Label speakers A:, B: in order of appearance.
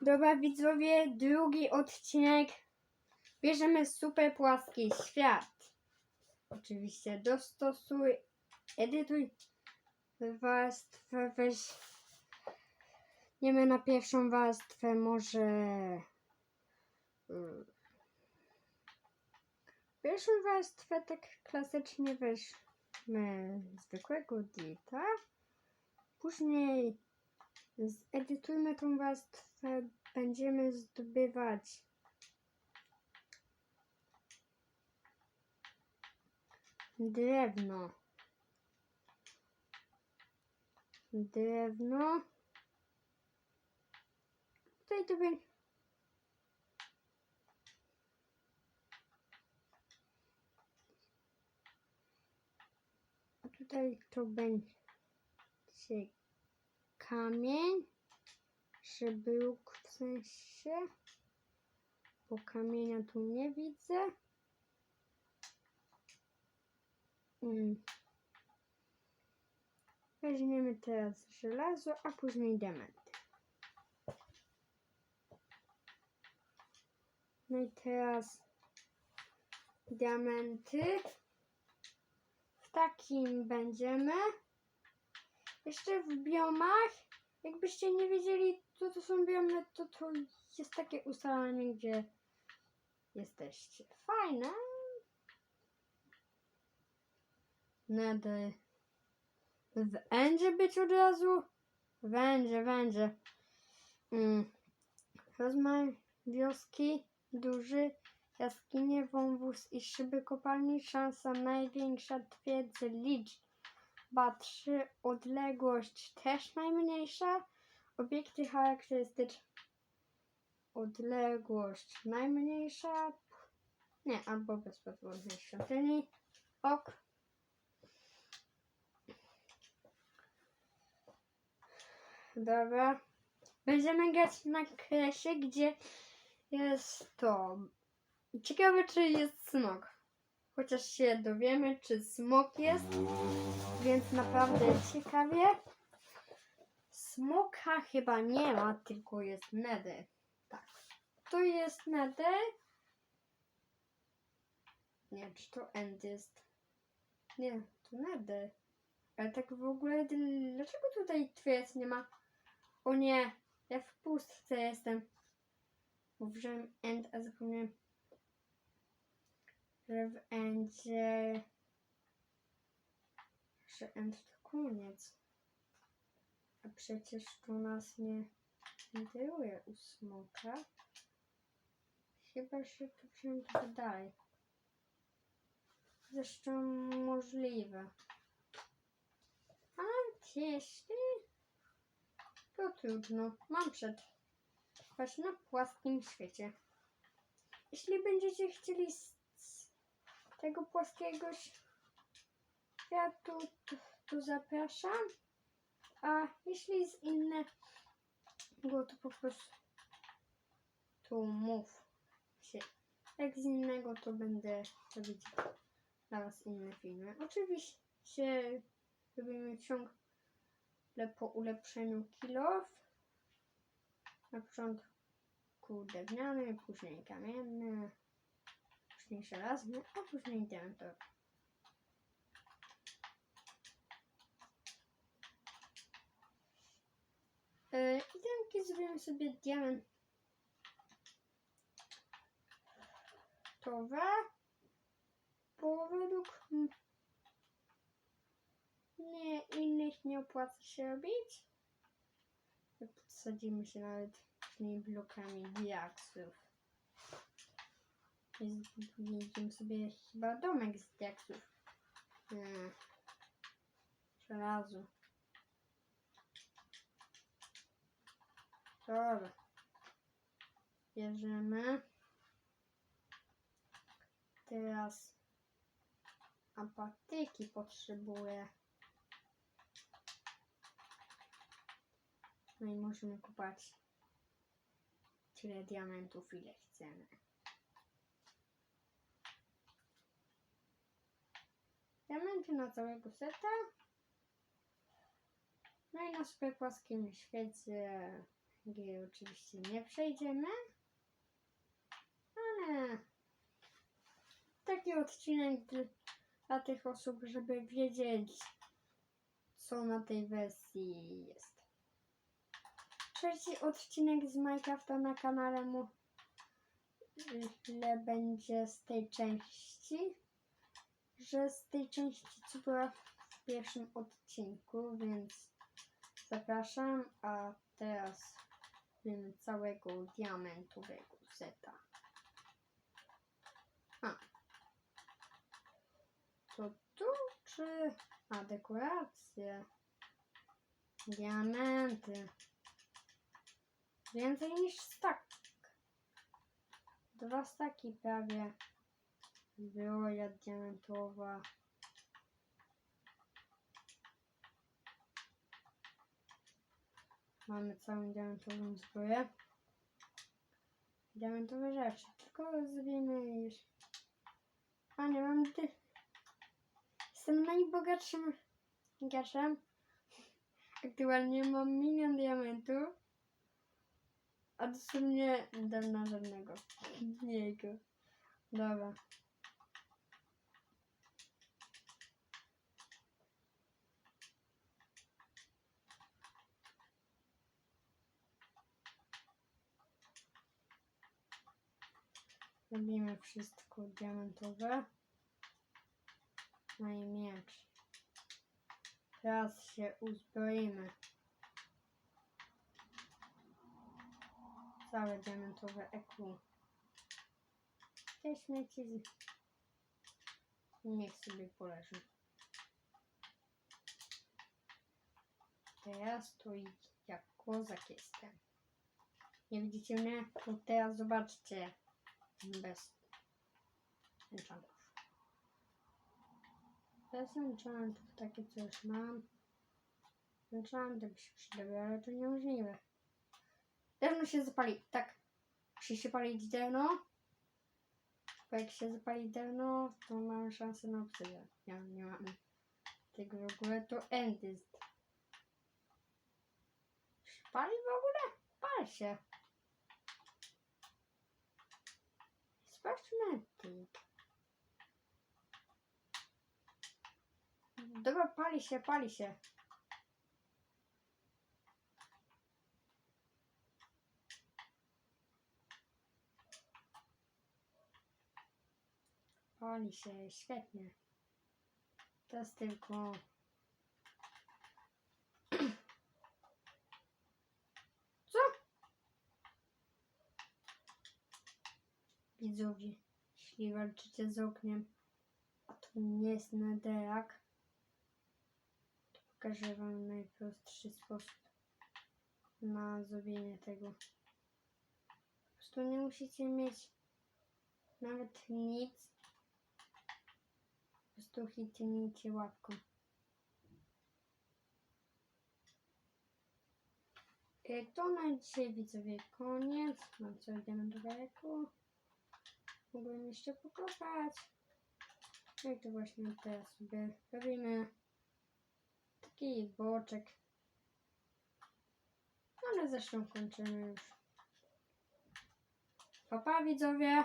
A: Dobra widzowie, drugi odcinek. Bierzemy super płaski świat. Oczywiście dostosuj, edytuj warstwę, weź. Nie wiem, na pierwszą warstwę może. mm, Pierwszą warstwę tak klasycznie weźmy zwykłego dita. Później zedytujmy tą warstwę. Będziemy zdobywać drewno. Drewno. Tutaj to będzie. Tutaj to będzie kamień, żebyłk w sensie, bo kamienia tu nie widzę. Mm. Weźmiemy teraz żelazo, a później diamenty. No i teraz diamenty. W takim będziemy. Jeszcze w biomach, jakbyście nie wiedzieli, co to są biomy, to to jest takie ustalanie, gdzie jesteście. Fajne. Nedy. W Endzie być od razu? W Endzie, w Endzie. Mm. Rozmiar wioski duży, jaskinie, wąwóz i szyby kopalni, szansa największa, twierdzy liczba 3, odległość też najmniejsza, obiekty charakterystyczne, odległość najmniejsza, nie, albo bezpodwodnej świątyni, ok. Dobra. Będziemy grać na kresie, gdzie jest to. Ciekawe, czy jest smok. Chociaż się dowiemy, czy smok jest. Więc naprawdę ciekawie. Smoka chyba nie ma, tylko jest nedy. Tak. To jest nedy. Nie, czy to end jest? Nie, to nedy. Ale tak w ogóle, dl- dlaczego tutaj twierdz nie ma? O nie, ja w pustce jestem. Bo wziąłem end, a zapomniałem, że w endzie, że end to koniec. A przecież tu nas nie enteruje u smoka. Chyba się wziąłem trochę dalej. Zresztą możliwe. A jeśli to trudno. Mam przed. Właśnie na płaskim świecie. Jeśli będziecie chcieli z tego płaskiego światu, to, to zapraszam. A jeśli z innego, to po prostu tu mów się. Jak z innego, to będę robić dla Was inne filmy. Oczywiście robimy ciąg po ulepszeniu kilof. Na początku drewniany, później kamienny, później żelazny, a później diamentowy. Yy, I tamki zrobimy sobie diamentowe, bo według m- nie, innych nie opłaca się robić. Podsadzimy się nawet tymi blokami diaksów. I Zbudujemy sobie chyba domek z diaksów. Nie. Żelazu. Dobra. Bierzemy. Teraz apatyki potrzebuję. No i możemy kupować tyle diamentów, ile chcemy. Diamenty na całego seta. No i na super płaskim świecie Gry oczywiście nie przejdziemy. Ale taki odcinek dla- tych osób, żeby wiedzieć, co na tej wersji jest. Trzeci odcinek z Minecrafta na kanale mu ile będzie z tej części, że z tej części, co była w pierwszym odcinku, więc zapraszam, a teraz całego diamentowego seta. A. To tu, czy... A, dekoracje. Diamenty. Więcej niż stak. Dwa staki prawie. Zbroja diamentowa. Mamy całą diamentową zbroję. Diamentowe rzeczy. Tylko zrobimy już. A nie mam ty. Jestem najbogatszym graczem. Aktualnie mam milion diamentów. A dosłownie dawna żadnego. Jego. Dobra. Robimy wszystko diamentowe. No i miecz. Teraz się uzbroimy. Całe diamentowe EQ. Te śmieci niech sobie poleżą. Teraz to jak kozak jestem. Nie widzicie mnie? To teraz zobaczcie. Bez enchantów. Bez enchantów, takie co już mam. Enchanty by się przydały, ale to niemożliwe. Drewno się zapali. Tak. Musi się palić drewno. Bo jak się zapali drewno, to mamy szansę na obsydian. Ja nie mamy tego w ogóle. To end jest. Się Pali w ogóle? Pal się. Sprawdźmy. tyk. Dobra, pali się, pali się. Pali się, świetnie. Teraz tylko... Co? Widzowie, jeśli walczycie z ogniem, a to nie jest nederak, to pokażę wam najprostszy sposób na zrobienie tego. Po prostu nie musicie mieć nawet nic. Po prostu hitnijcie łapką. To na dzisiaj widzowie koniec. Mam co diamentowego. Mogłem jeszcze pokopać. No i to właśnie teraz sobie robimy taki boczek. Ale zresztą kończymy już. Pa, pa widzowie!